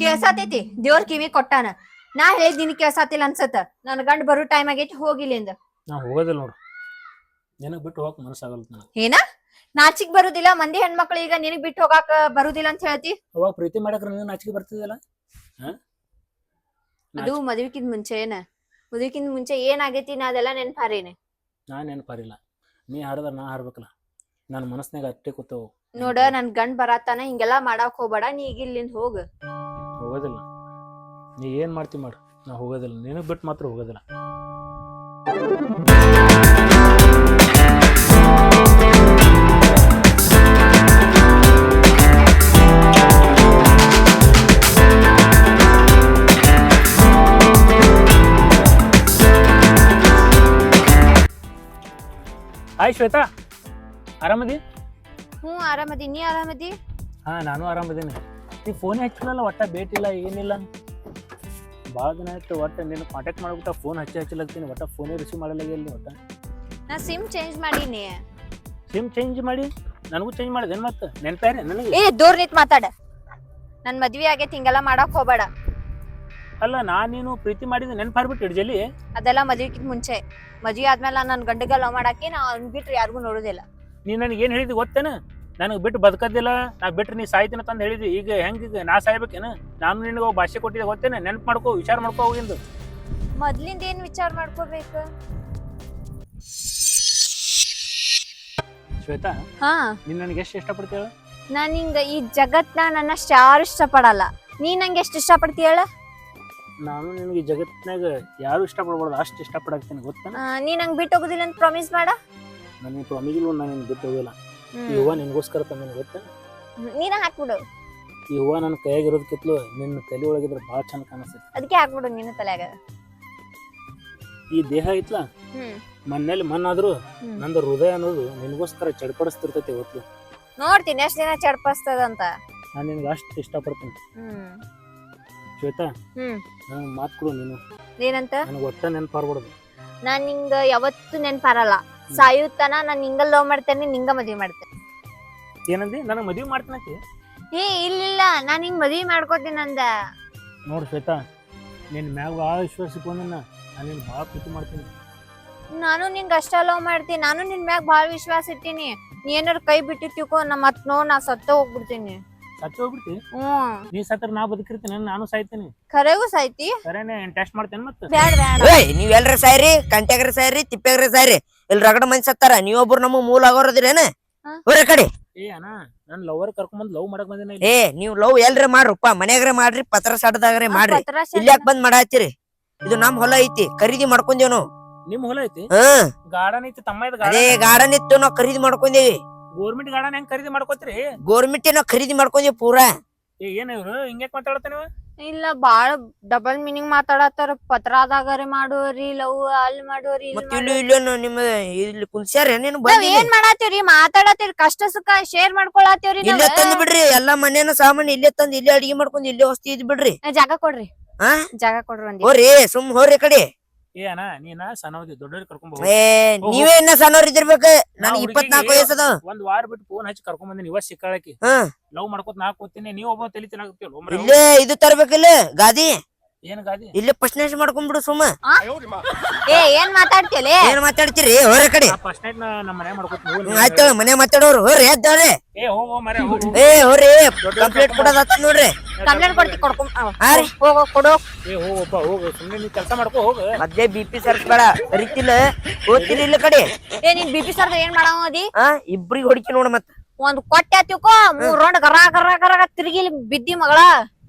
ಕೇಳ್ಸಾತೈತಿ? ದೇವ್ರ ಕಿವಿ ಕೊಟ್ಟಾನ. ನಾ ಹೇಳಿದ್ದೀನಿ ಕೇಳ್ಸಾತಿಲ್ಲ ಅನ್ಸತ್ತ. ನನ್ ಗಂಡ ಬರೋ ಟೈಮ್ ಆಗೈತಿ ಹೋಗಿಲ್ಲಿಂದ ನಾ ಹೋಗೋದಿಲ್ಲ ನೋಡು. ನಿನಗ್ ಬಿಟ್ಟು ಹೋಗಕ್ ಮನಸ್ಸಾಗಲ್ಲ ನನಗೆ. ಏನ? ನಾಚಿಕ್ ಬರುದಿಲ್ಲ ಮಂದಿ ಹೆಣ್ಮಕ್ಳು ಈಗ ನಿನಗ್ ಬಿಟ್ಟು ಹೋಗಾಕ ಬರುದಿಲ್ಲ ಅಂತ ಹೇಳ್ತಿ? ಅವಾಗ ಪ್ರೀತಿ ಮಾಡಕ್ರ ನೀನು ನಾಚಿಕೆ ಬರ್ತಿದಿಲ್ಲ ಅದು ಮದ್ವಿಕಿಂತ ಮುಂಚೆ ಏನ ಮದ್ವಿಕಿಂತ ಮುಂಚೆ ಏನಾಗೈತಿ ನಾ ಅದೆಲ್ಲ ನೆನ್ಪಾರೇನೆ? ನಾ ನೆನಪಾರಿಲ್ಲ. ನೀ ಹಾರಿದ್ರ ನಾ ಹಾಡ್ಬೇಕಲ್ಲ. ನನ್ನ ಮನಸ್ನಾಗ ಅಟ್ಟೆ ಕೂತವು. ನೋಡ ನನ್ ಗಂಡ್ ಬರತ್ತಾನ ಹಿಂಗೆಲ್ಲಾ ಮಾಡಾಕ್ ಹೋಗ್ಬೇಡ ನೀ ಈಗ ಇಲ್ಲಿಂದ ಹೋಗ. ಹೋಗೋದಿಲ್ಲ. ನೀ ಏನ್ ಮಾಡ್ತಿ ಮಾಡು. ನಾ ಹೋಗೋದಿಲ್ಲ. ನಿನಗ್ ಬಿಟ್ಟು ಮಾತ್ರ ಹೋಗೋದಿಲ್ಲ. ಹಾಯ್ ಶ್ವೇತಾ. ಆರಾಮದಿ? ಹ್ಞೂ ಆರಾಮದಿ. ನೀ ಆರಾಮದಿ? ಹಾ ನಾನು ಆರಾಮದೀನಿ. ನೀ ಫೋನ್ ಹಚ್ಚಿಲ್ಲಲ್ಲ ಒಟ್ಟ ಭೇಟಿಲ್ಲ ಏನಿಲ್ಲ. ಭಾಳ ದಿನ ಆಯ್ತು ಒಟ್ಟ ನೀನು ಕಾಂಟ್ಯಾಕ್ಟ್ ಮಾಡ್ಬಿಟ್ಟ ಫೋನ್ ಹಚ್ಚಿ ಹಚ್ಚಲತ್ತೀನಿ ಒಟ್ಟ ಫೋನೇ ರಿಸೀವ್ ಮಾಡಲ್ಲ ಇಲ್ಲಿ ಒಟ್ಟ? ನಾ ಸಿಮ್ ಚೇಂಜ್ ಮಾಡೀನಿ. ಸಿಮ್ ಚೇಂಜ್ ಮಾಡಿ? ನನಗೂ ಚೇಂಜ್ ಮಾಡಿದೆ ಮತ್ತೆ? ನೆನಪಾರೆ ನನಗೆ? ಏ ದೂರ ನಿಂತ್ ಮಾತಾಡ. ನನ್ನ ಮದ್ವಿ ಆಗೈತಿ ಹಿಂಗೆಲ್ಲ ಮಾಡಕ್ ಹೋಗ್ಬೇಡ. ಅಲ್ಲ ನಾನು ನೀನು ಪ್ರೀತಿ ಮಾಡಿದ ನೆನಪಾರ್ಬಿಟ್ಟು ಜಲ್ಲಿ? ಅದೆಲ್ಲ ಮದ್ವಿಕಿಂತ ಮುಂಚೆ. ಮದ್ವೆ ಆದ್ಮೇಲೆ ನನ್ನ ಗಂಡಗ ಲವ್ ಮಾಡಾಕಿ ನಾ ಅವ್ನ್ ಬಿಟ್ರೆ ಯಾರಿಗೂ ನೋಡೋದಿಲ್ಲ. ನೀ ನನಗೆ ಏನು ಹೇಳಿದ ಗೊತ್ತೇನ? ನನಗೆ ಬಿಟ್ಟು ಬದುಕದಿಲ್ಲ ನಾ ಬಿಟ್ರೆ ನೀ ಸಾಯ್ತೀನಿ ತಂದು ಹೇಳಿದ್ವಿ ಈಗ ಹೆಂಗೆ ನಾ ಸಾಯ್ಬೇಕೇನು? ನಾನು ನಿನಗೆ ಭಾಷೆ ಕೊಟ್ಟಿದ್ದೆ ಗೊತ್ತೇನೆ? ನೆನಪು ಮಾಡ್ಕೋ ವಿಚಾರ ಮಾಡ್ಕೋ ಹೋಗಿಂದು ಮೊದ್ಲಿಂದ ಏನ್ ವಿಚಾರ ಮಾಡ್ಕೋಬೇಕು? ಶ್ವೇತಾ ಹಾ. ನೀನು ನನಗೆ ಎಷ್ಟು ಇಷ್ಟಪಡ್ತೀಯ ನಾನು ಹಿಂಗ ಈ ಜಗತ್ನ ನನ್ನ ಯಾರು ಇಷ್ಟಪಡಲ್ಲ. ನೀ ನಂಗೆ ಎಷ್ಟು ಇಷ್ಟಪಡ್ತೀಯ ಹೇಳ ನಾನು ನಿನಗೆ ಜಗತ್ತಿನಾಗ ಯಾರು ಇಷ್ಟಪಡ್ಬಾರ್ದು ಅಷ್ಟು ಇಷ್ಟಪಡಾಕ್ತೀನಿ ಗೊತ್ತಾ ನೀನು ನೀ ನಂಗ್ ಬಿಟ್ಟು ಹೋಗೋದಿಲ್ಲ ಅಂತ ಪ್ರಾಮಿಸ್ ಮಾಡ? ನನಗೆ ಇಲ್ಲ ನಾನು ನಿನ್ಗೆ ಬಿಟ್ಟು ಹೋಗಿಲ್ಲ. ಈ ಹೂವ ನಿನಗೋಸ್ಕರ ತಂದಿನ ಗೊತ್ತಾ ನೀನ ಹಾಕ್ಬಿಡು. ಈ ಹೂವ ನನ್ನ ಕೈಯಾಗಿರೋದಕ್ಕಿತ್ಲು ನಿನ್ನ ತಲೆ ಒಳಗಿದ್ರೆ ಭಾಳ ಚಂದ ಕಾಣಿಸ್ತೈತಿ. ಅದಕ್ಕೆ ಹಾಕ್ಬಿಡು ನಿನ್ನ ತಲೆಯಾಗ. ಈ ದೇಹ ಐತ್ಲ? ಹ್ಮ್. ಮಣ್ಣಲ್ಲಿ ಮಣ್ಣಾದ್ರೂ. ನಂದು ಹೃದಯ ಅನ್ನೋದು ನಿನಗೋಸ್ಕರ ಚಡ್ಪಡಿಸ್ತಿರ್ತೈತಿ ಇವತ್ತು ನೋಡ್ತೀನಿ ಎಷ್ಟು ದಿನ ಚಡ್ಪಸ್ತದಂತ ನಾನು ನಿನ್ಗೆ ಅಷ್ಟು ಇಷ್ಟಪಡ್ತೀನಿ. ಹ್ಮ್. ಶ್ವೇತಾ ಹ್ಮ್. ಮಾತು ಕೊಡು ನೀನು. ಏನಂತ? ನನಗೆ ಒಟ್ಟ ನೆನಪಾರ್ಬಾರ್ದು. ನಾನ್ ನಿಂಗ ಯಾವತ್ತು ನೆನ್ಪಾರಲ್ಲ. ಸಾಯುತ್ತನ ನಾನ್ ನಿಂಗ ಲವ್ ಮಾಡ್ತೇನೆ ನಿಂಗ ಮದ್ವಿ ಮಾಡ್ತೇನೆ. ಏನಂದಿ? ನನಗೆ ಮದುವೆ ಮಾಡ್ತೀನಂತಿ ಏ ಇಲ್ಲ ನಾನ್ ನಿಂಗ್ ಮದ್ವಿ ಮಾಡ್ಕೊತೀನಿ ಅಂದ. ನೋಡು ಶ್ವೇತಾ ನಿನ್ನ ಮ್ಯಾಗ ಆ ವಿಶ್ವಾಸ ಇಟ್ಕೊಂಡಿನ ನಾನು ನಿನ್ನ ಭಾಳ ಪ್ರೀತಿ ಮಾಡ್ತೀನಿ. ನಾನು ನಿಂಗ ಅಷ್ಟ ಲವ್ ಮಾಡ್ತೀನಿ ನಾನು ನಿನ್ ಮ್ಯಾಗ ಬಾಳ ವಿಶ್ವಾಸ ಇಟ್ಟಿನಿ. ನೀ ಏನಾರ ಕೈ ಬಿಟ್ಟಿರ್ತಿಕೋ ನಾ ಮತ್ ನೋ ನಾ ಸತ್ತ ಹೋಗ್ಬಿಡ್ತೀನಿ. ಸತ್ತು ಹೋಗ್ಬಿಡ್ತಿ? ಹ್ಮ್ ನೀ ಸತ್ರ ನಾ ಬದುಕಿರ್ತೀನಿ ನಾನು ಸಾಯ್ತೀನಿ. ಖರೆಗೂ ಸಾಯ್ತಿ. ಸರೇನೆ ಟೆಸ್ಟ್ ಮಾಡ್ತೇನೆ ಮತ್ತೆ ಬ್ಯಾಡ ಬ್ಯಾಡ. ಏಯ್ ನೀವ್ ಎಲ್ರ ಸಾಯ್ರಿ ಕಂಟ್ಯಾಗ್ರ ಸಾಯ್ರಿ ತಿಪ್ಪ್ಯಾಗ್ರ ಸಾಯ್ರಿ. ಇಲ್ಲಿ ರಗಡ ಮಂದಿ ಸತ್ತಾರ ನೀವೊಬ್ರು ನಮ್ಮ ಮೂಲ ಆಗೋರದಿರೇನ? ಹಾ. ಹೋರ ಕಡೆ. ಏ ಅಣ್ಣ ನಾನು ಲವರ್ ಕರ್ಕೊಂಬಂದು ಲವ್ ಮಾಡಕ್ ಬಂದಿನ ಏ ನೀವ್ ಲವ್ ಎಲ್ರ ಮಾಡ್ರಪ್ಪ ಮನ್ಯಾಗ್ರೆ ಮಾಡ್ರಿ ಪತ್ರ ಸಾಟದಾಗ್ರೆ ಮಾಡ್ರಿ. ಪತ್ರ ಸೆಟ್ ಯಾಕೆ ಬಂದ್ ಮಾಡಾತ್ತೀರಿ ಇದು ನಮ್ ಹೊಲ ಐತಿ ಖರೀದಿ ಮಾಡ್ಕೊಂದೇವ್ ನಿಮ್ ನಿಮ್ಮ ಹೊಲ ಐತಿ? ಹಾ. ಗಾರ್ಡನ್ ಐತಿ ತಮ್ಮ ಇದು ಅದೇ ಗಾರ್ಡನ್ ಗಾರ್ಡನ್ ಇತ್ತು ನಾವ್ ಖರೀದಿ ಮಾಡ್ಕೊಂದೇವಿ ಗೋರ್ಮೆಂಟ್ ಗಾರ್ಡನ್ ಹೆಂಗ್ ಖರೀದಿ ಮಾಡ್ಕೋತೀರಿ? ಗೋರ್ಮೆಂಟ್ ನಾವ್ ಖರೀದಿ ಮಾಡ್ಕೊಂಡಿ ಪೂರಾ. ಏ ಏನ್ ಇವ್ರು? ಹಿಂಗ್ಯಾಕ್ ಇವ? ಇಲ್ಲ ಬಾಳ ಡಬಲ್ ಮೀನಿಂಗ್ ಮಾತಾಡತ್ತಾರ. ಪತ್ರದಾಗರೆ ಮಾಡೋರಿ ಲವ್ ಅಲ್ಲಿ ಮಾಡೋರಿ ಇಲ್ಲಿ ಮತ್ ಇಲ್ಲಿ ಕುಲ್ಸ್ಯಾರ ನಿಮ್ಮ ಇಲ್ಲಿ ಕುಂಸ್ಯಾರ ನೀನು? ನಾವ್ ಬಂದಿ ಏನ್ ಮಾಡಾತೀವ್ರಿ ಮಾತಾಡತ್ತೀರಿ ಕಷ್ಟ ಸುಖ ಶೇರ್ ಮಾಡ್ಕೊಳತ್ತೀವ್ರಿ ನಾವ್. ಇಲ್ಲೇ ತಂದ್ ಬಿಡ್ರಿ ಎಲ್ಲಾ ಮನೇನ ಸಾಮಾನು ಇಲ್ಲೇ ತಂದ್ ಇಲ್ಲೇ ಅಡಿಗೆ ಮಾಡ್ಕೊಂಡ್ ಇಲ್ಲೇ ವಸ್ತಿ ಇದ್ ಬಿಡ್ರಿ. ಜಾಗ ಕೊಡ್ರಿ. ಹಾ? ಜಾಗ ಕೊಡ್ರಿ ಒಂದಿ ಹೋರಿ ಸುಮ್ ಹೋರಿ ಕಡೆ. ಏ ಅಣ್ಣ ನೀನ ಸಣ್ಣವದಿ ದೊಡ್ಡವ್ರಿಗೆ ಕರ್ಕೊಂಡ್ ಏ ನೀವೇ ಇನ್ನ ಸಣ್ಣವ್ರ ಇದ್ದಿರ್ಬೇಕು ಹುಡ್ಗಿಗೆ ಇಪ್ಪತ್ನಾಲ್ಕು ವಯಸ್ಸದ. ಒಂದ್ ವಾರ ಬಿಟ್ಟು ಫೋನ್ ಹಚ್ಚಿ ಕರ್ಕೊಂಡ್ ಬಂದಿನಿ ಇವ ಸಿಕ್ಕಾಳಕಿ ಲವ್ ಮಾಡ್ಕೊತ ನಾ ಕೂತೀನಿ ನೀವ್ ಒಬ್ಬ ತಲಿ ತಿನ್ನಾಕತ್ತೀವಲ್ಲ ಇಲ್ಲೇ ಇದು ತರ್ಬೇಕಿಲ್ಲ ಗಾದಿ? ಏನ್ ಗಾದಿ? ಇಲ್ಲೇ ಫಸ್ಟ್ ನೈಟ್ ಮಾಡ್ಕೊಂಡ್ಬಿಡು ಸುಮ್ಮ ಏ ಏನ್ ಮಾತಾಡ್ತೀಯಲೇ ಏನ್ ಮಾತಾಡ್ತೀರಿ? ಹೊರ ಕಡೆ. ಫಸ್ಟ್ ನೈಟ್ ನಮ್ಮ ಮನೆ ಮಾಡ್ಕೊತೀನಿ ಆಯ್ತು ಮನೆ ಮಾತಾಡೋರು. ಹೋರಿ ಎದ್ದವ್ರೆ ಏ ಹೋಗೋ ಮರೆ ಹೋಗು ಏ ಹೋರಿ ಕಂಪ್ಲೇಂಟ್ ಕೊಡೋದತ್ತ ನೋಡ್ರಿ. ಕಂಪ್ಲೇಂಟ್ ಕೊಡ್ತಿ ಕೊಡ್ಕೊಂಡ್ ಹಾ ರೀ. ಹೋಗೋ ಕೊಡು. ಏ ಹೋಗಪ್ಪ ಹೋಗು ಸುಮ್ನೆ ನೀ ಕೆಲಸ ಮಾಡ್ಕೋ ಹೋಗು. ಮಧ್ಯೆ ಬಿ ಪಿ ಬೇಡ ಕರಿತಿಲ್ಲ. ಓದ್ತಿರಿ ಇಲ್ಲ ಕಡೆ. ಏ ನೀನ್ ಬಿ ಪಿ ಸರ್ ಏನ್ ಮಾಡಿ ಹಾ ಇಬ್ರಿಗೆ ಹೊಡಿಕೆ ನೋಡ ಮತ್ತ. ಒಂದ್ ಕೊಟ್ಟೆ ತಿಳ್ಕೊ ಮೂರ್ ರೌಂಡ್ ಗರ ಗರ ಗರ ತಿರುಗಿ ಇಲ್ಲಿ ಬಿದ್ದಿ ಮಗಳ.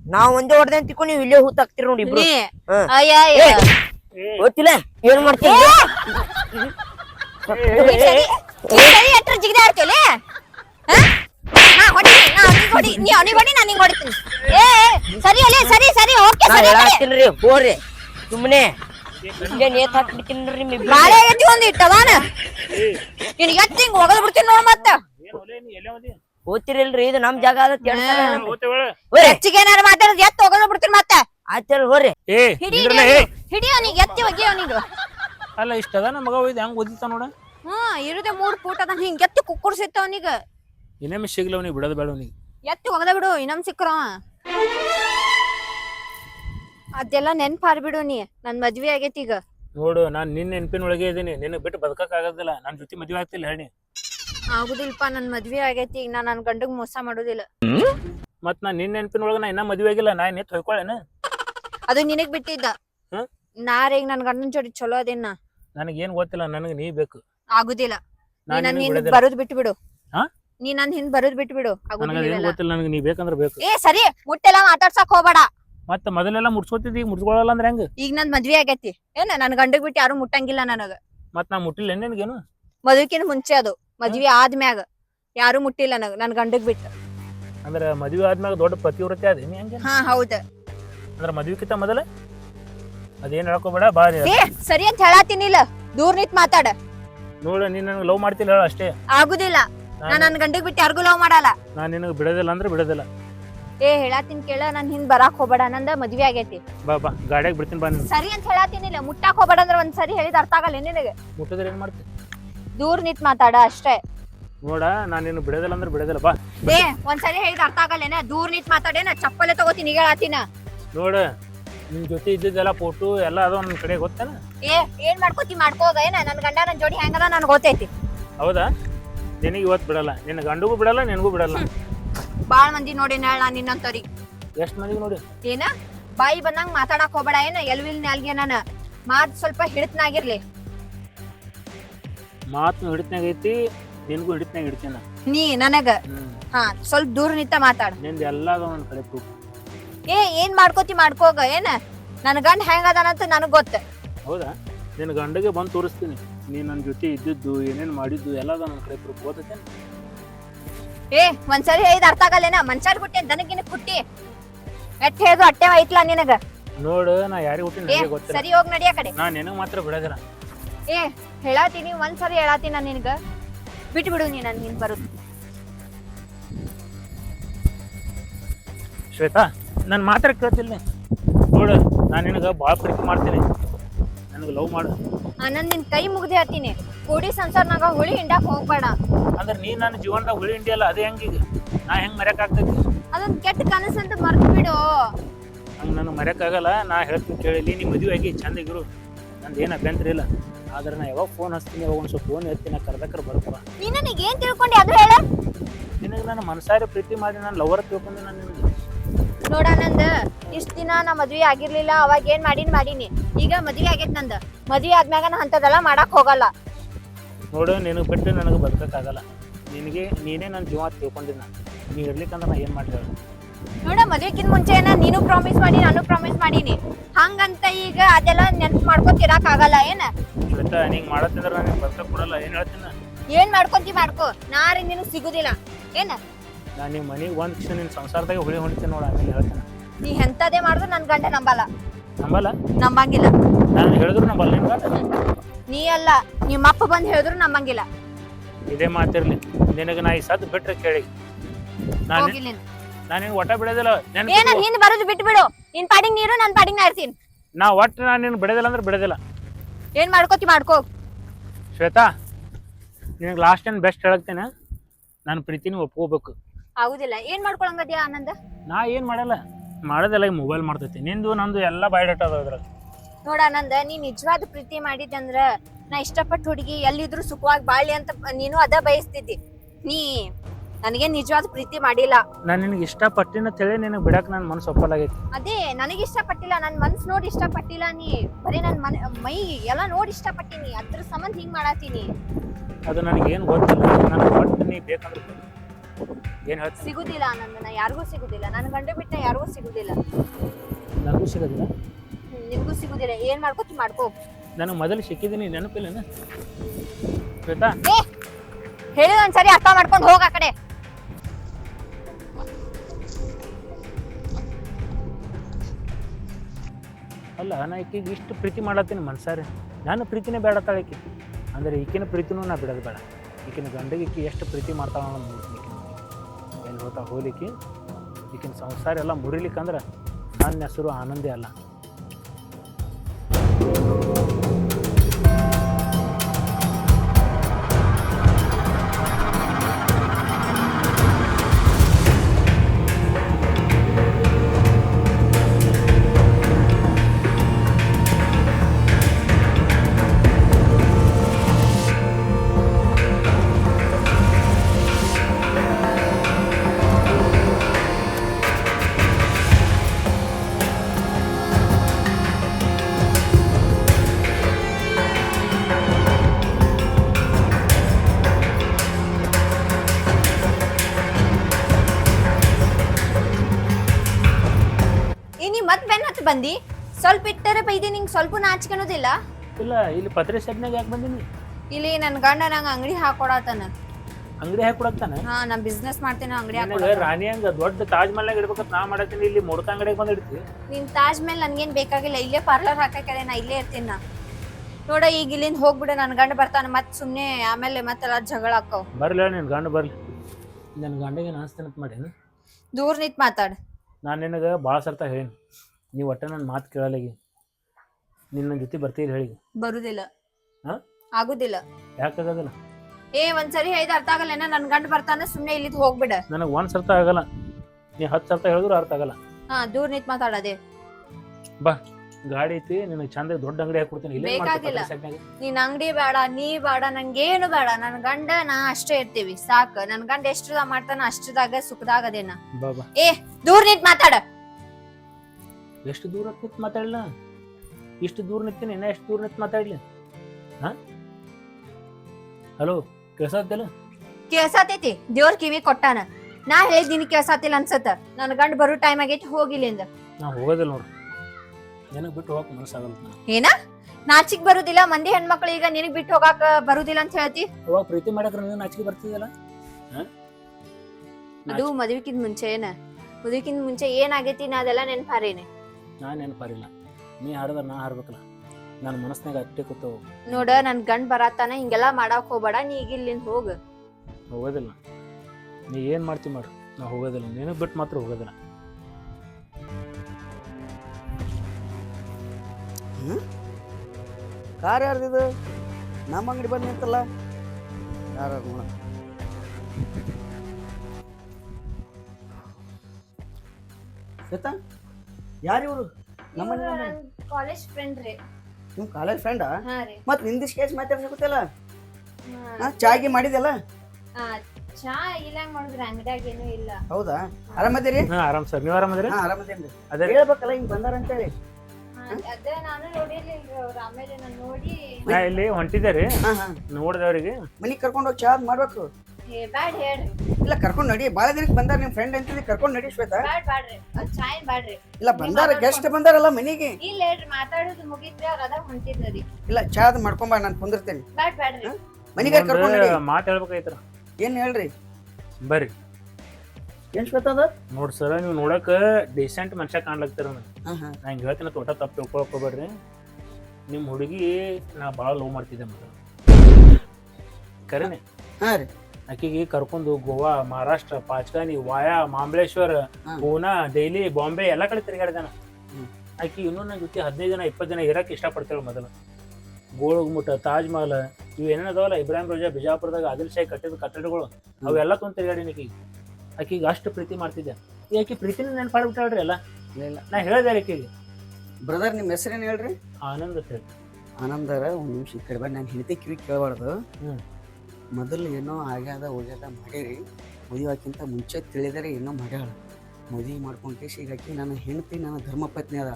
ನಾವ್ ಒಂದೇ ಹೊಡೆದೆ ಅಂತ ತಿಳ್ಕೊಂಡು ನೀವು ಇಲ್ಲೇ ಹೂತ್ ಹಾಕ್ತಿರಿ ನೋಡಿ ಇಬ್ರು. ಅಯ್ಯ ಏ ಗೊತ್ತಿಲ್ಲ ಏನ್ ಮಾಡ್ತೀವಿ ಸರಿ ಎಟ್ರ ಜಿಗದೆ ಆಡ್ತೀವಲೇ ನಾ ಹೊಡಿ ನಾ ಅವ್ನಿಗ್ ಹೊಡಿ ನೀ ಅವ್ನಿಗ್ ಹೊಡಿ ನಾನು ಹಿಂಗ್ ಹೊಡಿತೀನಿ. ಏ ಏ, ಸರಿ ಅಲ್ಲೇ ಸರಿ ಸರಿ ಓಕೆ ನಾ ಸರಿ ಸರಿ. ಹೇಳತ್ತೀನ್ರಿ ಹೋರಿ ಸುಮ್ಮನೆ ಇಲ್ಲೇ ನೇತ್ ಹಾಕ್ಬಿಡ್ತೀನಿ ನಿಮ್ ಇಬ್ರು ಬಾಳೆ ಎತ್ತಿ ಒಂದ್ ಇಟ್ಟವಾನ ನಿನ್ ಎತ್ತಿ ಹಿಂಗ್ ಒಗದ್ ಬಿಡ್ತೀನಿ ನೋಡ್ ಮತ್ತ. ಏನ್ ಒಲೆ ನೀ ಎಲ್ಲೇ ಹೋದಿ ಓದ್ತಿರಿಲ್ರಿ ಇದು ನಮ್ ಜಾಗ ಅದ ಹೆಚ್ಚಿಗೆ ಏನಾರ ಮಾತಾಡೋದು ಎತ್ತ ಒಗದ್ ಬಿಡ್ತೀನಿ ಮತ್ತ. ಆಯ್ತಲ್ಲ ಹೋರಿ. ಏ ಹಿಡಿ ನಿಂದ್ರಲ್ಲ, ಏ. ಹಿಡಿ ಅವನಿಗೆ ಎತ್ತಿ ಒಗಿ ಅವನಿಗೆ. ಅಲ್ಲ ಇಷ್ಟ ಅದ ಮಗ ಒಯ್ದು ಹೆಂಗ್ ಓದಿತ ನೋಡ? ಹ್ಮ್ ಇರುದೆ ಮೂರ್ ಫೂಟ್ ಅದ ಹಿಂಗ್ ಎತ್ತಿ ಕುಕ್ಕುರ್ಸಿತ್ತ ಅವನಿಗ. ಇನ್ನೊಮ್ಮೆ ಸಿಗ್ಲ ನೀ ಬಿಡೋದು ಬೇಡ ನೀ ಎತ್ತಿ ಒಗದ ಬಿಡು ಇನ್ನೊಮ್ ಸಿಕ್ಕ್ರ ಅದೆಲ್ಲ ನೆನ್ಪಾರ್ ಬಿಡು ನೀ ನನ್ ಮದ್ವಿ ಆಗೈತಿ ಈಗ. ನೋಡು ನಾನು ನಿನ್ನ ನೆನಪಿನೊಳಗೆ ಇದ್ದೀನಿ ನಿನ್ನ ಬಿಟ್ಟು ಬದುಕಕ್ ಆಗೋದಿಲ್ಲ ನನ್ನ ಜೊತೆ ಮದುವೆ ಆಗ್ತಿಲ್ಲ ಹೇಳಿ. ಆಗುದಿಲ್ಪ ನನ್ ಮದ್ವೆ ಆಗೈತಿ ಈಗ ನಾ ನನ್ ಗಂಡಗ್ ಮೋಸ ಮಾಡೋದಿಲ್ಲ. ಮತ್ ನಾ ನಿನ್ನ ನೆನಪಿನೊಳಗ ನಾ ಇನ್ನ ಮದ್ವೆ ಆಗಿಲ್ಲ ನಾ ಇನ್ನೇ ತೊಯ್ಕೊಳ್ಳೇನ ಅದು ನಿನಗ್ ಬಿಟ್ಟಿದ್ದ. ಹ್ಮ್? ನಾರೀಗ ನನ್ ಗಂಡನ್ ಜೋಡಿ ಚಲೋ ಅದೇನ ನನಗೇನ್ ಗೊತ್ತಿಲ್ಲ ನನಗೆ ನೀ ಬೇಕು. ಆಗುದಿಲ್ಲ. ನೀ ನಾನ್ ನನ್ ನಿನಗ್ ಹಿಂದ್ ಬಿಡೋದಿಲ್ಲ. ಬರೋದ್ ಬಿಟ್ಟು ಬಿಡು ಹಾ? ನೀ ನನ್ ಹಿಂದ್ ಬರೋದ್ ಬಿಟ್ಟು ಬಿಡು ನನಗೆ ಏನ್ ಆಗುದಿಲ್ಲ ಗೊತ್ತಿಲ್ಲ ನನಗೆ ನೀ ಬೇಕಂದ್ರೆ ಬೇಕು. ಏ ಸರಿ ಮುಟ್ಟೆಲ್ಲ ಮಾತಾಡ್ಸಕ್ ಹೋಗ್ಬೇಡ. ಮತ್ತೆ ಮೊದಲೆಲ್ಲ ಮುಟ್ಸ್ಕೊತಿದ್ದಿ ಈಗ ಮುಟ್ಕೊಳ್ಳಲ್ಲ ಅಂದ್ರೆ ಹೆಂಗ್? ಈಗ ನನ್ ಮದ್ವೆ ಆಗೈತಿ. ಏನ ನನ್ ಗಂಡಗ್ ಬಿಟ್ಟು ಯಾರು ಮುಟ್ಟಂಗಿಲ್ಲ ನನಗ. ಮತ್ ನಾ ಮುಟ್ಟಿಲ್ಲ ನಿನಗೇನು? ಮದುವೆಕಿನ ಮುಂಚೆ ಅದು. ಮದ್ವೆ ಆದ್ಮ್ಯಾಗ ಯಾರು ಮುಟ್ಟಿಲ್ಲ ನನಗ ನನ್ ಗಂಡಗ್ ಬಿಟ್ಟು. ಅಂದ್ರೆ ಮದ್ವಿ ಆದ್ಮ್ಯಾಗ ದೊಡ್ಡ ಪತಿವ್ರತೆ ಅದೇ ನೀ ಹೆಂಗೆ? ಹಾ ಹೌದ. ಅಂದ್ರೆ ಮದುವೆಕಿಂತ ಮೊದಲ? ಅದೇನ್ ಹೇಳ್ಕೊಬೇಡ ಬಾ ನೀ. ಏ ಸರಿ ಅಂತ ಹೇಳಾತಿನಿಲ್ಲ ದೂರ್ ನಿಂತ್ ಮಾತಾಡ. ನೋಡು ನೀನ್ ನನಗೆ ಲವ್ ಮಾಡ್ತಿಲ್ಲ ಹೇಳು ಅಷ್ಟೇ. ಆಗುದಿಲ್ಲ. ನಾ ನನ್ ಗಂಡಗ್ ಬಿಟ್ಟು ಯಾರಿಗೂ ಲವ್ ಮಾಡಲ್ಲ. ನಾನು ನಿನಗೆ ಬಿಡೋದಿಲ್ಲ ಅಂದ್ರೆ ಬಿಡೋದಿಲ್ಲ. ಏ ಹೇಳಾತಿನ್ ಕೇಳ ನನ್ ಹಿಂದ್ ಬರಾಕ್ ಹೋಗ್ಬೇಡ ನಂದ ಮದ್ವಿ ಆಗೈತಿ. ಬಾ ಬಾ ಗಾಡಿಯಾಗ ಬಿಡ್ತೀನಿ ಬಾ ನೀನು. ಸರಿ ಅಂತ ಹೇಳಾತಿನಿಲ್ಲ ಮುಟ್ಟಾಕ್ ಹೋಗ್ಬೇಡ ಅಂದ್ರೆ ಒಂದ್ ಸರಿ ಹೇಳಿದ ಅರ್ಥ ಆಗಲ್ಲ ನಿನಗೆ? ಮುಟ್ಟಿದ್ರೆ ಏನ್ ಮಾಡ್ತಿ? ದೂರ್ ನಿಂತ್ ಮಾತಾಡ ಅಷ್ಟೇ. ನೋಡ ನಾನು ನಿನ್ನ ಬಿಡೋದಿಲ್ಲ ಅಂದ್ರೆ ಬಿಡೋದಿಲ್ಲ ಬಾ. ಏ ಒಂದ್ಸರಿ ಹೇಳಿದ ಅರ್ಥ ಆಗಲ್ಲೇನ? ದೂರ್ ನಿಂತ್ ಮಾತಾಡೇನ ಚಪ್ಪಲೆ ತಗೋತೀನಿ ಹೇಳಾತಿನ ನೋಡ ನಿನ್ ಜೊತೆ ಇದ್ದಿದ್ದೆಲ್ಲ ಫೋಟೋ ಎಲ್ಲ ಅದ ನನ್ನ ಕಡೆ ಗೊತ್ತೇನ? ಏ ಏನ್ ಮಾಡ್ಕೋತಿ ಮಾಡ್ಕೋಗ ಏನ? ನನ್ ಗಂಡ ನನ್ ಜೋಡಿ ಹೆಂಗದ ನನ್ಗೆ ಗೊತ್ತೈತಿ. ಹೌದಾ? ನಿನಗೆ ಇವತ್ತು ಬಿಡಲ್ಲ. ನಿನ್ನ ಗಂಡಗೂ ಬಿಡಲ್ಲ ನಿನಗೂ ಬಿಡಲ್ಲ. ಬಾಳ್ ಮಂದಿ ನೋಡಿ ನಾ ನಾನ್ ನಿನ್ನಂತವ್ರಿ ಎಷ್ಟು ಮಂದಿಗೆ ನೋಡಿ? ಏನ? ಬಾಯಿ ಬಂದಂಗ ಮಾತಾಡಕ್ ಹೋಗ್ಬೇಡ ಏನ? ಎಲ್ವಿಲ್ ನಾಲ್ಗೆ ನಾನು ಮಾತ್ ಸ್ವಲ್ಪ ಹಿಡಿತನಾಗಿರ್ಲಿ. ಮಾತು ಹಿಡಿತನಾಗ ಐತಿ ನಿನಗೂ ಹಿಡಿತನಾಗ ಹಿಡಿತೀನಿ. ನೀ ನನಗ? ಹ್ಮ್. ಹಾ ಸ್ವಲ್ಪ ದೂರ ನಿಂತ ಮಾತಾಡ. ನಿಂದ ಎಲ್ಲ ಅದಾವ ನನ್ನ ಕಡೆ ಪ್ರೂಫ್ ಏ ಏನ್ ಮಾಡ್ಕೋತಿ ಮಾಡ್ಕೋಗ ಏನ? ನನ್ ಗಂಡ ಹೆಂಗ ಅದಾನ ಅಂತ ನನಗ್ ಗೊತ್ತ. ಹೌದಾ? ನಿನ್ನ ಗಂಡಗೆ ಬಂದು ತೋರಿಸ್ತೀನಿ. ನೀ ನನ್ನ ಜೊತೆ ಇದ್ದಿದ್ದು ಏನೇನ್ ಮಾಡಿದ್ದು ಎಲ್ಲ ಅದ ನನ್ನ ಕಡೆ ಪ್ರೂಫ್ ಗೊತ್ತೈತೇನು? ಏ ಒಂದ್ಸರಿ ಹೇಳಿದ ಅರ್ಥ ಆಗಲ್ಲೇನ? ಮನ್ಸಾರ್ ಹುಟ್ಟಿ ದನಗಿನ ಹುಟ್ಟಿ. ಎಟ್ ಹೇಳಿದ್ರು ಅಟ್ಟೆ ಐತ್ಲಾ ನಿನಗ? ನೋಡು ನಾ ಯಾರಿಗೆ ಹುಟ್ಟಿ ಏ ನನಗೆ ಗೊತ್ತಿಲ್ಲ. ಸರಿ ಹೋಗ್ ನಡಿಯ ಕಡೆ. ನಾ ನಿನಗೆ ಮಾತ್ರ ಬಿಡೋದಿಲ್ಲ ಏ ಹೇಳಾತೀನಿ ಒಂದ್ಸರಿ ಹೇಳಾತೀನಿ ನಾನು ನಿನಗ. ಬಿಟ್ಬಿಡು ನೀ ನನ್ ಬರುತ್ತೆ ಬರುದು. ಶ್ವೇತಾ ನನ್ನ ಮಾತ್ರ ಕೇಳ್ತಿಲ್ಲ. ನೋಡು ನಾನು ನಿನಗೆ ಭಾಳ ಪ್ರೀತಿ ಮಾಡ್ತೀನಿ. ನನಗೆ ಲವ್ ಮಾಡು. ಆನಂದ್ ನಿನ್ ಕೈ ಮುಗ್ದೆ ಹತ್ತೀನಿ. ಕೂಡಿ ಸಂಸಾರನಾಗ ಹುಳಿ ಹಿಂಡಾಕ್ ಹೋಗ್ಬೇಡ. ಅಂದ್ರೆ ನೀ ನನ್ನ ಜೀವನದಾಗ ಹುಳಿ ಹಿಂಡಿಯಲ್ಲ ಅದೇ ಹೆಂಗೀಗ ನಾ ಹೆಂಗೆ ಆಗ್ತೈತಿ? ಅದೊಂದ್ ಕೆಟ್ಟ ಕನಸು ಅಂತ ಮರ್ತು ಬಿಡು ಹಂಗೆ ನನಗೆ ಮರ್ಯಾಕಾಗಲ್ಲ ನಾ ಹೇಳ್ತೀನಿ ಕೇಳಿ ನೀ ಮದುವೆ ಆಗಿ ಚಂದಾಗಿರು ನಂದು ಏನು ಅಭ್ಯಂತರ ಇಲ್ಲ. ಆದ್ರೆ ನಾ ಯಾವಾಗ ಫೋನ್ ಹಚ್ತೀನಿ ಯಾವಾಗ ಒಂದು ಸ್ವಲ್ಪ ಫೋನ್ ಎತ್ತಿನ ಕರ್ದಕ್ರ ಬರಪ್ಪ ನೀ ನನಗೆ ಏನ್ ತಿಳ್ಕೊಂಡಿ ಅದು ಹೇಳ. ನಿನಗೆ ನಾನು ಮನಸಾರೆ ಪ್ರೀತಿ ಮಾಡಿ ನಾನು ಲವರ್ ತಿಳ್ಕೊಂಡು ನಾನು ನಿನಗೆ. ನೋಡ ನಂದ ಇಷ್ಟ ದಿನ ನಾ ಮದ್ವಿ ಆಗಿರ್ಲಿಲ್ಲ ಅವಾಗ ಏನ್ ಮಾಡಿನ್ ಮಾಡೀನಿ. ಈಗ ಮದ್ವಿ ಆಗೈತ್ ನಂದ. ಮದ್ವಿ ಆದ್ಮ್ಯಾಗ ನಾ ಅಂತದೆಲ್ಲ ಮಾಡಕ್ ಹೋಗಲ್ಲ. ನೋಡು ನಿನಗೆ ಬಿಟ್ಟು ನನಗೆ ಬದುಕಕ್ಕಾಗಲ್ಲ ನಿನಗೆ ನೀನೇ ನನ್ನ ಜೀವ ನಾನು ನೀ. ಇರ್ಲಿಕ್ಕಂದ್ರೆ ನಾ ಏನು ಮಾಡ್ಲಿ ನೋಡ ಮದ್ವಿಕಿನ್ ಮುಂಚೆ ಏನ ನೀನು ಪ್ರಾಮಿಸ್ ಮಾಡಿ ನಾನು ಪ್ರಾಮಿಸ್ ಮಾಡೀನಿ. ಹಂಗಂತ ಈಗ ಅದೆಲ್ಲ ನೆನಪು ಮಾಡ್ಕೊತಿರಕ್ ಆಗಲ್ಲ ಏನ? ಶ್ವೇತಾ ನೀಂಗೆ ಮಾಡತ್ತಿದ್ರೆ ನಾನು ಬದುಕಕ್ಕೆ ಕೊಡಲ್ಲ ಏನು ಹೇಳ್ತೀನಿ ಏನ್ ಮಾಡ್ಕೊಂತಿ ಮಾಡ್ಕೋ ನಾರಿ ನೀನು ಸಿಗುದಿಲ್ಲ ಏನ? ನಾನು ನಿಮ್ಮ ಮನೆಗೆ ಒಂದು ಕ್ಷಣ ನಿನ್ನ ಸಂಸಾರದಾಗ ಹುಳಿ ಹೊಡಿತೀನಿ ನೋಡು ಆಮೇಲೆ ಹೇಳ್ತೀನಿ. ನೀ ಎಂತದೇ ಮಾಡಿದ್ರು ನನ್ ಗಂಡ ನಂಬಲ್ಲ. ನಂಬಲ್ಲ? ನಂಬಂಗಿಲ್ಲ. ನಾನು ಹೇಳಿದ್ರು ನಂಬಲ್ಲ ಗಂಡ ನೀ ಅಲ್ಲ ನಿಮ್ಮಪ್ಪ ಬಂದ್ ಹೇಳಿದ್ರು ನಂಬಂಗಿಲ್ಲ. ಇದೇ ಮಾತಿರ್ಲಿ ನಿನಗೆ ನಾ ಈ ಸದ್ದು ಬಿಟ್ರೆ ಕೇಳಿ. ನಾನು ಹೋಗಿಲ್ಲ ನೀನು. ನಾನು ನಿನ್ ಒಟ್ಟ ಬಿಡೋದಿಲ್ಲ ಏನ ನನ್ ನೆನಪು ಹಿಂದ್ ಬರೋದು ಬಿಟ್ಟು ಬಿಡು ನಿನ್ ಪಾಡಿಗೆ ನೀರು ನನ್ ಪಾಡಿಗೆ ನಾ ಇರ್ತೀನಿ ನಾ ಒಟ್ಟು ನಾನು ನಿನ್ನ ಬಿಡೋದಿಲ್ಲ ಅಂದ್ರೆ ಬಿಡೋದಿಲ್ಲ. ಏನ್ ಮಾಡ್ಕೋತಿ ಮಾಡ್ಕೋ. ಶ್ವೇತಾ ನಿನಗೆ ಲಾಸ್ಟ್ ಟೈಮ್ ಬೆಸ್ಟ್ ಹೇಳ್ತೇನೆ ನಾನು ಪ್ರೀತಿನ ಒಪ್ಕೋಬೇಕು. ಆಗುದಿಲ್ಲ. ಏನ್ ಮಾಡ್ಕೊಳಂಗದ್ಯಾ ಆನಂದ? ನಾ ಏನು ಮಾಡಲ್ಲ. ಮಾಡೋದೆಲ್ಲ ಈ ಮೊಬೈಲ್ ಮಾಡ್ತೈತಿ. ನಿಂದು ನಂದು ಎಲ್ಲ ಬಯೋಡೇಟ ಅದ ನೋಡು ನೋಡ ಆನಂದ ನೀ ನಿಜವಾದ ಪ್ರೀತಿ ಮಾಡಿದ್ದಂದ್ರ ನಾ ಇಷ್ಟಪಟ್ಟ ಹುಡುಗಿ ಎಲ್ಲಿದ್ರು ಸುಖವಾಗಿ ಬಾಳಿ ಅಂತ ನೀನು ಅದ ಬಯಸ್ತಿದ್ದಿ. ನೀ ನನಗೆ ನಿಜವಾದ ಪ್ರೀತಿ ಮಾಡಿಲ್ಲ. ನಾನು ನಿನಗೆ ಇಷ್ಟಪಟ್ಟಿನ ತಿಳಿ ನಿನಗೆ ಬಿಡಕ್ಕೆ ನನ್ನ ಮನಸ್ಸು ಒಪ್ಪಲಾಗೈತಿ. ಅದೇ ನನಗೆ ಇಷ್ಟಪಟ್ಟಿಲ್ಲ. ನನ್ನ ಮನ್ಸ್ ನೋಡಿ ಇಷ್ಟಪಟ್ಟಿಲ್ಲ ನೀ. ಬರೀ ನನ್ನ ಮನೆ ಮೈ ಎಲ್ಲ ನೋಡಿ ಇಷ್ಟಪಟ್ಟಿನಿ. ಅದ್ರ ಸಂಬಂಧ ಹಿಂಗ್ ಮಾಡಾತೀನಿ. ಅದು ನನಗೆ ಏನು ಗೊತ್ತಿಲ್ಲ. ನನಗೆ ಒಟ್ಟು ನೀ ಬೇಕಂದ್ರೆ ಏನು ಹೇಳ್ತೀನಿ ಸಿಗುದಿಲ್ಲ ನನ್ನ ಯಾರಿಗೂ ಸಿಗುದಿಲ್ಲ. ನನ್ನ ಗಂಡ ಬಿಟ್ಟ ಯಾರಿಗೂ ಸಿಗುದಿಲ್ಲ. ನನಗೂ ಸಿಗೋದಿಲ್ಲ? ಹ್ಮ್, ನಿನ್ಗೂ ಸಿಗುದಿಲ್ಲ. ಏನು ಮಾಡ್ಕೋತಿ ಮಾಡ್ಕೋ. ನನಗೆ ಮೊದಲು ಸಿಕ್ಕಿದ್ದೀನಿ ನೆನಪಿಲ್ಲನ? ಶ್ವೇತಾ? ಏ ಹೇಳಿದ ಒಂದ್ಸರಿ ಅರ್ಥ ಮಾಡ್ಕೊಂಡು ಹೋಗ ಆ ಕಡೆ. ಅಲ್ಲ, ನಾ ಈಕಿಗೆ ಇಷ್ಟು ಪ್ರೀತಿ ಮಾಡತ್ತೀನಿ ಮನ್ಸಾರೆ. ನಾನು ಪ್ರೀತಿನೇ ಬೇಡ ಆಕಿ ಅಂದರೆ ಈಕಿನ ಪ್ರೀತಿನೂ ನಾ ಬಿಡೋದು ಬೇಡ. ಈಕಿನ ಗಂಡಗೆ ಈಕಿ ಎಷ್ಟು ಪ್ರೀತಿ ಮಾಡ್ತಾಳೆ ಅನ್ನೋದು ನೋಡ್ತೀನಿ ಈಕಿನ ಎಲ್ಲಿ ಹೋತಾ ಹೋಲಿಕ್ಕೆ ಈಕಿನ ಸಂಸಾರ ಎಲ್ಲ ಮುರಿಲಿಕ್ಕಂದ್ರೆ ನನ್ನ ಹೆಸರು ಆನಂದೇ ಅಲ್ಲ. ಬಂದಿ? ಸ್ವಲ್ಪ ಇಟ್ಟರೆ ಬೈದಿ ನಿಂಗೆ ಸ್ವಲ್ಪ ನಾಚಿಕೆ ಇಲ್ಲ ಇಲ್ಲಿ ಪತ್ರೆ ಶೆಡ್ನಾಗ ಯಾಕೆ ಬಂದೀನಿ? ಇಲ್ಲಿ ನನ್ನ ಗಂಡ ನಂಗೆ ಅಂಗಡಿ ಹಾಕೊಡತಾನ. ಅಂಗಡಿ ಹಾಕೊಡತ್ತಾನ ಹಾ ನಾ ಬಿಸ್ನೆಸ್ ಮಾಡ್ತೀನಿ ಅಂಗಡಿ ಹಾಕೊಡ ರಾಣಿ ಹಂಗ ದೊಡ್ಡ ತಾಜ್ ಮಹಲ್ನಾಗ ಇಡ್ಬೇಕಂತ ನಾ ಮಾಡತ್ತೀನಿ ಇಲ್ಲಿ ಮುಡ್ಕ ಅಂಗಡಿಗೆ ಬಂದು ಇಡ್ತಿ. ನಿನ್ ತಾಜ್ ಮೇಲೆ ನನ್ಗೇನ್ ಬೇಕಾಗಿಲ್ಲ ಇಲ್ಲೇ ಪಾರ್ಲರ್ ಹಾಕಕ್ಕೆ ನಾ ಇಲ್ಲೇ ಇರ್ತೀನಿ ನಾ. ನೋಡ ಈಗ ಇಲ್ಲಿಂದ ಹೋಗ್ಬಿಡ ನನ್ನ ಗಂಡ ಬರ್ತಾನೆ ಮತ್ತೆ ಸುಮ್ಮನೆ ಆಮೇಲೆ ಮತ್ತೆ ಜಗಳ ಹಾಕೋ. ಬರ್ಲಿ ನಿನ್ ಗಂಡ ಬರ್ಲಿ. ನನ್ನ ಗಂಡಗೆ ಅನಿಸ್ತೇನೆ ಅಂತ ಮಾಡೇನು ದೂರ ನಿಂತು ಮಾತಾಡ್. ನಾನು ನಿನಗೆ ಭಾಳ ಸರ್ತ ಹೇಳೀನಿ. ನೀವು ಒಟ್ಟ ನನ್ನ ಮಾತು ಈಗ. ನಿನ್ನ ಜೊತೆ ಬರ್ತೀರಿ ಹೇಳಿ ಬರುದಿಲ್ಲ. ಹಾ? ಆಗುದಿಲ್ಲ. ಯಾಕಾಗೋದಿಲ್ಲ ಏ ಒಂದ್ಸರಿ ಹೇಳಿದ ಅರ್ಥ ಆಗಲ್ಲ. ನನ್ ಗಂಡ ಬರ್ತಾನ ಸುಮ್ನೆ ಇಲ್ಲಿ ಹೋಗ್ಬಿಡ. ನನಗೆ ಒಂದು ಸರ್ತ ಆಗಲ್ಲ. ನೀ ಹತ್ತು ಸರ್ತ ಹೇಳಿದ್ರು ಅರ್ಥ ಆಗಲ್ಲ. ಹಾ ದೂರ ನಿಂತ್ ಮಾತಾಡದೆ. ಗಾಡಿ ಐತಿ ನಿನಗೆ ಚಂದ ದೊಡ್ಡ ಅಂಗಡಿ ಹಾಕಿ ಕೊಡ್ತೀನಿ ಇಲ್ಲೇ ಬೇಕಾಗಿಲ್ಲ. ನೀನ್ ಅಂಗಡಿ ಬೇಡ ನೀ ಬೇಡ ನಂಗೇನು ಬೇಡ. ನನ್ ಗಂಡ ನಾ ಅಷ್ಟೇ ಇರ್ತೀವಿ. ಸಾಕ್. ನನ್ ಗಂಡ ಎಷ್ಟ್ರದಾಗ ಮಾಡ್ತಾನ ಅಷ್ಟ್ರದಾಗ ಸುಖದಾಗ ಅದೇನ. ಬಾ ಬಾ. ದೂರ್ ನಿಂತ್ ಮಾತಾಡ. ಎಷ್ಟು ದೂರ ನಿಂತು ಮಾತಾಡಲ್ಲ ಇಷ್ಟು ದೂರ ನಿಂತೀನಿ ಇನ್ನ ಎಷ್ಟು ದೂರ ನಿಂತು ಮಾತಾಡ್ಲಿ? ಹಾ? ಹಲೋ ಕೇಳ್ಸತ್ತಿಲ್ಲ? ಕೇಳ್ಸಾತೈತಿ ದೇವ್ರ ಕಿವಿ ಕೊಟ್ಟಾನ. ನಾ ಹೇಳಿದ್ದೀನಿ ಕೇಳ್ಸಾತಿಲ್ಲ ಅನ್ಸತ್ತ. ನನ್ ಗಂಡ ಬರೋ ಟೈಮ್ ಆಗೈತಿ ಹೋಗಿಲ್ಲಿಂದ ನಾ ಹೋಗೋದಿಲ್ಲ ನೋಡ್ರಿ. ನಿನಗೆ ಬಿಟ್ಟು ಹೋಗಕ್ಕೆ ಮನಸ್ಸಾಗಲ್ಲ. ಏನ? ನಾಚಿಕ್ ಬರುದಿಲ್ಲ ಮಂದಿ ಹೆಣ್ಮಕ್ಳು ಈಗ ನಿನಗ್ ಬಿಟ್ಟು ಹೋಗಾಕ ಬರುದಿಲ್ಲ ಅಂತ ಹೇಳ್ತಿ? ಅವಾಗ ಪ್ರೀತಿ ಮಾಡಕ್ಕೆ ನೀನು ನಾಚಿಕೆ ಬರ್ತಿದಲ್ಲ ಅದು ಮದ್ವಿಕಿಂತ ಮುಂಚೆ ಏನ ಮದ್ವಿಕಿಂತ ಮುಂಚೆ ಏನಾಗೈತಿ ನಾ ಅದೆಲ್ಲ ನೆನ್ಪಾರೇನೆ. ನಾನು ನೆನಪಾರಿಲ್ಲ. ನೀ ಹಾಡಿದ್ರೆ ನಾ ಹಾಡ್ಬೇಕಲ್ಲ. ನನ್ನ ಮನಸ್ಸಿನಾಗ ಅಟ್ಟೆ ಕೂತವು ನೋಡ ನನ್ ಗಂಡ್ ಬರತ್ತಾನ ಹಿಂಗೆಲ್ಲ ಮಾಡಕ್ ಹೋಗ್ಬೇಡ ನೀ ಈಗ ಇಲ್ಲಿಂದ ಹೋಗ. ಹೋಗೋದಿಲ್ಲ. ನೀ ಏನು ಮಾಡ್ತಿ ಮಾಡು. ನಾ ಹೋಗೋದಿಲ್ಲ. ನೀನು ಬಿಟ್ಟು ಮಾತ್ರ ಹೋಗೋದಿಲ್ಲ. ಕಾರ್ ಯಾರ್ದಿದು ನಮ್ಮ ಅಂಗಡಿ ಬಂದು ನಿಂತಲ್ಲ? ಯಾರು ನೋಡ. ಯಾರು ಇವರು? ನಮ್ಮ ಕಾಲೇಜ್ ಫ್ರೆಂಡ್ ರೀ. ನಿಮ್ಮ ಕಾಲೇಜ್ ಫ್ರೆಂಡಾ ಹಾ ರೀ. ಮತ್ತೆ ನಿಂದಿಸ್ ಕೇಸ್ ಮಾತಾಡ್ಸಕತ್ತಲ್ಲ ಹಾ. ಚಾಗಿ ಮಾಡಿದೆಲ್ಲ ಚಾ ಇಲ್ಲ ಮಾಡಿದ್ರ ಅಂಗಡ್ಯಾಗ ಏನು ಇಲ್ಲ. ಹೌದಾ? ಆರಾಮದಿರಿ ಹಾಂ ಆರಾಮ್ ಸರ್. ನೀವು ಆರಾಮದಿರಿ ಹಾ ಆರಾಮದೇನ್ರಿ ಅದೇ ಹೇಳ್ಬೇಕಲ್ಲ ಹಿಂಗ್ ಬಂದಾರ ಅಂತೇಳಿ. ಅದೇ ನಾನು ನೋಡಿರ್ಲಿಲ್ಲ ಅವ್ರ ಆಮೇಲೆ ನಾನು ನೋಡಿ ನಾ ಇಲ್ಲಿ ಹೊಂಟಿದ್ದೆ ರೀ. ಹಾ ಹಾ. ನೋಡಿದವ್ರಿಗೆ. ಮನಿಗ್ ಕರ್ಕೊಂಡು ಹೋಗಿ ಚಾ ಮಾಡ್ಬೇಕು. ಏ ಬ್ಯಾಡ್ ಹೇಳ್ರಿ. ಇಲ್ಲ ಕರ್ಕೊಂಡು ನಡಿ. ಭಾಳ ದಿನಕ್ಕೆ ಬಂದಾರ ನಿಮ್ಮ ಫ್ರೆಂಡ್ ಅಂತ ಕರ್ಕೊಂಡು ನಡಿ ಶ್ವೇತಾ. ಬ್ಯಾಡ್ ಬ್ಯಾಡ್ರಿ. ಅದ್ ಚಾ ಬ್ಯಾಡ್ರಿ. ಇಲ್ಲ ಬಂದಾರ ಗೆಸ್ಟ್ ಬಂದಾರಲ್ಲ ಮನೆಗೆ. ಇಲ್ಲ ಹೇಳ್ರಿ ಮಾತಾಡೋದು ಮುಗಿದ್ರೆ ಅವ್ರ ಅದ ಹೊಂಟಿದ್ರಿ ಇಲ್ಲ ಚಾದ್ ಮಾಡ್ಕೊಂಬ ನಾನು ಕುಂದಿರ್ತೇನೆ. ಬ್ಯಾಡ್ ಬ್ಯಾಡ್ರಿ. ಮನಿಗೆ ಕರ್ಕೊಂಡು ನಡಿ. ಮಾತು ಹೇಳ್ಬೇಕಾಯ್ತರ ಏನ್ ಹೇಳ್ರಿ? ಬರ್ರಿ. ಏನ್ ಶ್ವೇತಾ ಅದ? ನೋಡಿ ಸರ ನೀವು ನೋಡಕ್ ಡಿಸೆಂಟ್ ಮನುಷ್ಯ ಕಾಣ್ಲಕ್ತೀರ ನಂಗೆ ಹೇಳ್ತೀನಿ ತೋಟ ತಪ್ಪು ತಿಳ್ಕೊಳಕ್ ಹೋಗ್ಬೇಡ್ರಿ. ನಿಮ್ಮ ಹುಡುಗಿ ನಾ ಭಾಳ ಲವ್ ಮಾಡ್ತಿದ್ದೆ ಮೊದಲು ಕರೆನೆ. ಹಾಂ ರೀ. ಆಕಿಗೆ ಕರ್ಕೊಂಡು ಗೋವಾ ಮಹಾರಾಷ್ಟ್ರ ಪಾಚ್ಕಾನಿ ವಾಯಾ ಮಾಂಬಳೇಶ್ವರ. ಪೂನಾ ದೆಹಲಿ ಬಾಂಬೆ ಎಲ್ಲ ಕಡೆ ತಿರುಗಾಡ್ದಾನ. ಹ್ಮ್. ಆಕಿ ಇನ್ನೂ ನನ್ನ ಜೊತೆ ಹದಿನೈದು ಜನ ಇಪ್ಪತ್ತು ಜನ ಇರಕ್ಕೆ ಇಷ್ಟಪಡ್ತಾಳೆ ಮೊದಲು. ಗೋಳಗುಮ್ಮಟ ತಾಜ್ ಮಹಲ್ ಇವು ಏನೇನು ಅದಾವಲ್ಲ ಇಬ್ರಾಹಿಂ ರೋಜಾ ಬಿಜಾಪುರದಾಗ ಆದಿಲ್ ಶಾಹಿ ಕಟ್ಟಿದ ಕಟ್ಟಡಗಳು ಅವೆಲ್ಲ ತೊಗೊಂಡು ತಿರುಗಾಡಿನ ಆಕಿಗೆ ಆಕಿಗೆ ಅಷ್ಟು ಪ್ರೀತಿ ಮಾಡ್ತಿದ್ದೆ. ಈ ಆಕಿ ಪ್ರೀತಿನ ನೆನಪಾಡ್ಬಿಟ್ಟಾಳ್ರಿ ಎಲ್ಲ? ಇಲ್ಲ ಇಲ್ಲ. ನಾ ಹೇಳಿದೆ ಆಕಿಗೆ. ಬ್ರದರ್ ನಿಮ್ಮ ಹೆಸರೇನು ಹೇಳ್ರಿ? ಆನಂದ್ ಅಂತ ಹೇಳಿ ಆನಂದರ ಒಂದು ನಿಮಿಷ ಕಡಿಮೆ ನಾನು ಹೆಂಡತಿ ಕಿವಿ ಕೇಳಬಾರ್ದು. ಮೊದಲು ಏನೋ ಆಗ್ಯಾದ ಹೋಗ್ಯಾದ ಮಾಡೀರಿ ಮದುವೆಕ್ಕಿಂತ ಮುಂಚೆ ತಿಳಿದರೆ ಏನೋ ಮಾಡ್ಯಾಳ. ಮದುವೆ ಮಾಡ್ಕೊಂಡು ಕೇಸಿ ಈಗ ಆಕಿ ನನ್ನ ಹೆಂಡತಿ ನನ್ನ ಧರ್ಮಪತ್ನಿ ಅದ.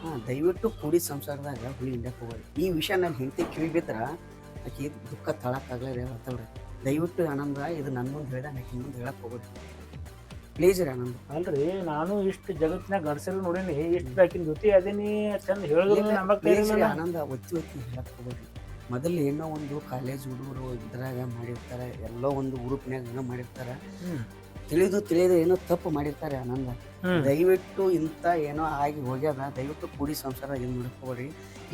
ಹಾಂ ದಯವಿಟ್ಟು ಕೂಡಿ ಸಂಸಾರದಾಗ ಹುಳಿ ಹಿಂಡಕ್ಕೆ ಹೋಗೋದು ಈ ವಿಷಯ ನನ್ನ ಹೆಂಡತಿ ಕಿವಿ ಬಿದ್ರೆ ಆಕೆ ದುಃಖ ತಳಕ್ಕಾಗಲ್ಲ ಹೇಳ್ತಾವ್ರಿ ದಯವಿಟ್ಟು ಆನಂದ ಇದು ನನ್ನ ಮುಂದೆ ಹೇಳ್ದ ನಾ ಮುಂದೆ ಹೇಳಕ್ಕೆ ಹೋಗೋದು ಪ್ಲೀಸ್ ರೀ ಆನಂದ. ಅಲ್ರಿ ನಾನು ಇಷ್ಟು ಜಗತ್ತಿನಾಗ ಗಂಡಸರು ನೋಡೀನಿ ಇಷ್ಟು ಆಕಿನ ಜೊತೆ ಅದೇನಿ ಚಂದ ಹೇಳಿದ್ರು ಆನಂದ ಒತ್ತಿ ಒತ್ತಿ ಹೇಳಕ್ಕೆ ಹೋಗ್ಬೇಡ್ರಿ ಮೊದಲು ಏನೋ ಒಂದು ಕಾಲೇಜ್ ಹುಡುಗರು ಇದ್ರಾಗ ಮಾಡಿರ್ತಾರೆ ಎಲ್ಲೋ ಒಂದು ಗ್ರೂಪ್ನಾಗ ಏನೋ ಮಾಡಿರ್ತಾರೆ. ತಿಳಿದು ತಿಳಿದು ಏನೋ ತಪ್ಪು ಮಾಡಿರ್ತಾರೆ ಆನಂದ. ದಯವಿಟ್ಟು ಇಂಥ ಏನೋ ಆಗಿ ಹೋಗ್ಯದ ದಯವಿಟ್ಟು ಕೂಡಿ ಸಂಸಾರ ಏನು ಮಾಡ್ಕೋಬೇಡಿ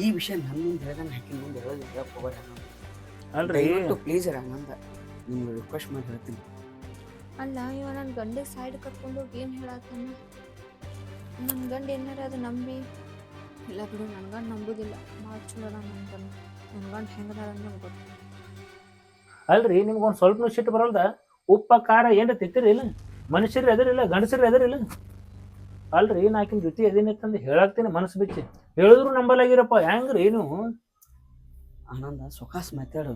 ಈ ವಿಷಯ ನನ್ನ ಮುಂದೆ ಹೇಳ್ದಂಗೆ ಹಾಕಿ ಮುಂದೆ ಹೇಳೋದು ಹೇಳ್ಕೋಬೇಡಿ ಆನಂದ. ದಯವಿಟ್ಟು ಪ್ಲೀಸ್ ರೀ ಆನಂದ ನಿಮ್ಗೆ ರಿಕ್ವೆಸ್ಟ್ ಮಾಡಿ ಹೇಳ್ತೀನಿ. ಅಲ್ಲ ಇವ ನನ್ನ ಗಂಡಿಗೆ ಸೈಡ್ ಕಟ್ಕೊಂಡು ಹೋಗಿ ಏನು ಹೇಳತ್ತಾನ ನನ್ನ ಗಂಡ ಏನಾರ ಅದು ನಂಬಿ? ಇಲ್ಲ ಬಿಡು ನನ್ನ ಗಂಡ ನಂಬುದಿಲ್ಲ. ಭಾಳ ಚಲೋ ಅದ ನನ್ನ ಗಂಡ. ಗಂಡ ಗೊತ್ತು. ಅಲ್ರಿ ನಿಮ್ಗೊಂದು ಸ್ವಲ್ಪ ಸಿಟ್ಟು ಬರಲ್ದ? ಉಪ್ಪ ಖಾರ ಏನ್ರ ತಿಂತೀರಿ ಇಲ್ಲ? ಮನುಷ್ಯರು ಎದರಿಲ್ಲ ಗಂಡಸರು ಎದರಿಲ್ಲ ಅಲ್ರಿ ನಾ ಆಕಿನ ಜೊತೆ ಎದೇನಿತ್ತಂದು ಹೇಳಾಕ್ತೀನಿ ಮನಸ್ಸು ಬಿಚ್ಚಿ. ಹೇಳಿದ್ರು ನಂಬಲಾಗಿರಪ್ಪ ಹೆಂಗ್ರಿ ನೀವು? ಆನಂದ ಸುಖಾಸ್ ಮಾತಾಡು.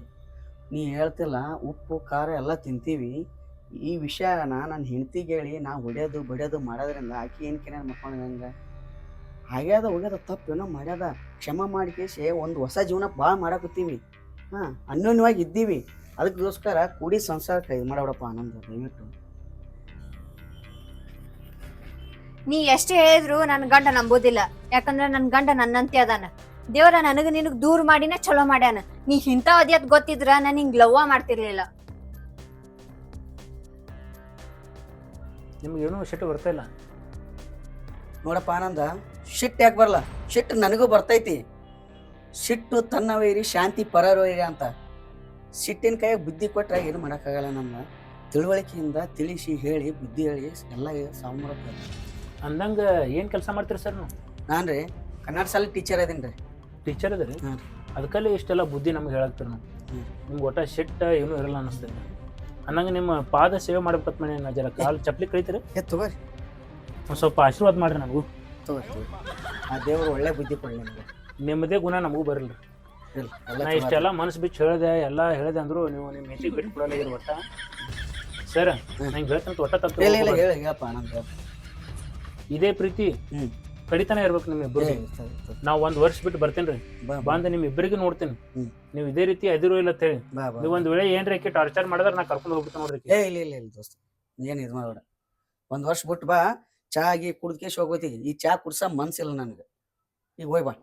ನೀ ಹೇಳ್ತಿಲ್ಲ ಉಪ್ಪು ಖಾರ ಎಲ್ಲ ತಿಂತೀವಿ. ಈ ವಿಷಯನ ನನ್ನ ಹೆಂಡ್ತಿಗೆ ಹೇಳಿ ನಾ ಹೊಡ್ಯೋದು ಬಡಿಯೋದು ಮಾಡೋದ್ರಿಂದ ಆಕಿ ಏನು ಕೆನ ಮಕ್ಕೊಂಡು ಹಂಗೆ ಆಗ್ಯಾದ ಹೋಗ್ಯದ ತಪ್ಪೇನೋ ಮಾಡ್ಯದ. ಕ್ಷಮ ಮಾಡಿಕೇಸಿ ಒಂದು ಹೊಸ ಜೀವನ ಭಾಳ ಮಾಡಾಕತ್ತೀವಿ. ಹಾಂ ಅನ್ಯೋನ್ಯವಾಗಿ ಇದ್ದೀವಿ. ಅದಕ್ಕೋಸ್ಕರ ಕೂಡಿ ಸಂಸಾರಕ್ಕೆ ಇದು ಮಾಡಬೇಡಪ್ಪ ಆನಂದ ದಯವಿಟ್ಟು. ನೀ ಎಷ್ಟೇ ಹೇಳಿದ್ರು ನನ್ನ ಗಂಡ ನಂಬೋದಿಲ್ಲ. ಯಾಕಂದ್ರೆ ನನ್ನ ಗಂಡ ನನ್ನಂತೆ ಅದಾನ. ದೇವರ ನನಗ ನಿನಗ್ ದೂರ ಮಾಡಿನ ಚಲೋ ಮಾಡ್ಯಾನ. ನೀ ಇಂಥ ಅದ್ಯತ್ ಗೊತ್ತಿದ್ರ ನಾನು ಹಿಂಗ್ ಲವ್ವ ಮಾಡ್ತಿರ್ಲಿಲ್ಲ. ನಿಮ್ಗೆ ಏನೂ ಶೆಟ್ಟು ಬರ್ತಾ ಇಲ್ಲ? ನೋಡಪ್ಪ ಆನಂದ ಶಿಟ್ ಯಾಕೆ ಬರಲ್ಲ ಶಿಟ್ಟು ನನಗೂ ಬರ್ತೈತಿ. ಸಿಟ್ಟು ತನ್ನ ವೈರಿ ಶಾಂತಿ ಪರರೋ ವೈರಿ ಅಂತ. ಸಿಟ್ಟಿನ ಕೈಯಾಗ ಬುದ್ಧಿ ಕೊಟ್ಟರೆ ಏನು ಮಾಡೋಕ್ಕಾಗಲ್ಲ ನಮ್ಮ. ತಿಳುವಳಿಕೆಯಿಂದ ತಿಳಿಸಿ ಹೇಳಿ ಬುದ್ಧಿ ಹೇಳಿ ಎಲ್ಲ ಸಾಮರ್ಥ್ಯ ಅಂದಂಗೆ ಏನು ಕೆಲಸ ಮಾಡ್ತೀರಿ ಸರ್ ನೀವು? ನಾನು ರೀ ಕನ್ನಡ ಶಾಲೆ ಟೀಚರ್ ಅದೀನಿ ರೀ. ಟೀಚರ್ ಅದ್ರಿ ಹಾಂ. ಅದಕ್ಕಲ್ಲಿ ಇಷ್ಟೆಲ್ಲ ಬುದ್ಧಿ ನಮ್ಗೆ ಹೇಳಾಗ್ತೀರಿ ನಾವು. ನಿಮ್ಗೆ ಒಟ್ಟ ಸಿಟ್ಟ ಏನೂ ಇರಲ್ಲ ಅನ್ನಿಸ್ತೈತೆ ಅಂದಂಗೆ ನಿಮ್ಮ ಪಾದ ಸೇವೆ ಮಾಡ್ಬೇಕತ್ ಮನೆ ನಾ ಜರ ಕಾಲು ಚಪ್ಲಿ ಕಳಿತೀರಿ. ಏ ತಗೋರಿ. ಒಂದು ಸ್ವಲ್ಪ ಆಶೀರ್ವಾದ ಮಾಡಿರಿ ನನಗೂ. ತಗೋರಿ ಆ ದೇವರು ಒಳ್ಳೆ ಬುದ್ಧಿ ಕೊಡಲಿ ನಿಮಗೆ. ನಿಮ್ಮದೇ ಗುಣ ನಮಗೂ ಬರಲ್ಲ ಇಲ್ಲ ನಾ ಇಷ್ಟೆಲ್ಲ ಮನಸ್ಸು ಬಿಚ್ಚು ಹೇಳಿದೆ ಎಲ್ಲ ಹೇಳಿದೆ ಅಂದ್ರು ನೀವು ನಿಮ್ಮ ಹೆಂಡತಿ ಬಿಟ್ಟು ಕೊಡಲ್ಲ ಒಟ್ಟ. ಸರ್ ನಂಗೆ ಹೇಳ್ತಂತ ಒಟ್ಟ ತಂತ್ರ ಇಲ್ಲ ಇಲ್ಲ ತಪ್ಪು ಹೇಳಿ ಹೇಳಪ್ಪ ಇದೇ ಪ್ರೀತಿ ಹ್ಞೂ ಕಡಿತಾನೆ ಇರ್ಬೇಕು ನಿಮ್ಮ ಇಬ್ಬರು ನಾವು ಒಂದು ವರ್ಷ ಬಿಟ್ಟು ಬರ್ತೇನೆ ರೀ ಬಾ. ಬಂದು ನಿಮ್ಮ ಇಬ್ಬರಿಗೂ ನೋಡ್ತೀನಿ. ಹ್ಮ್. ನೀವು ಇದೇ ರೀತಿ ಅದಿರೋ ಇಲ್ಲ ಅಂತ ಹೇಳಿ ಬಾ ಬಾ ನೀವು ಒಂದು ವೇಳೆ ಏನ್ರಿ ಆಕಿ ಟಾರ್ಚರ್ ಮಾಡಿದ್ರೆ ನಾ ಕರ್ಕೊಂಡು ಹೋಗ್ಬಿಟ್ಟು ನೋಡ್ರಿ ಆಕಿ. ಏ ಇಲ್ಲ ಇಲ್ಲ ಇಲ್ಲ ದೋಸ್ತ ಏನು ಇದು ಮಾಡಬೇಡ. ಒಂದು ವರ್ಷ ಬಿಟ್ಟು ಬಾ. ಚಾ ಆಗಿ ಕುಡ್ದು ಹೋಗೋತಿಗೆ ಹೋಗೋತಿ ಈ ಚಾ ಕುಡ್ಸ ಮನ್ಸಿಲ್ಲ ನನಗೆ. ಈಗ ಹೋಯ್ ಬಾ.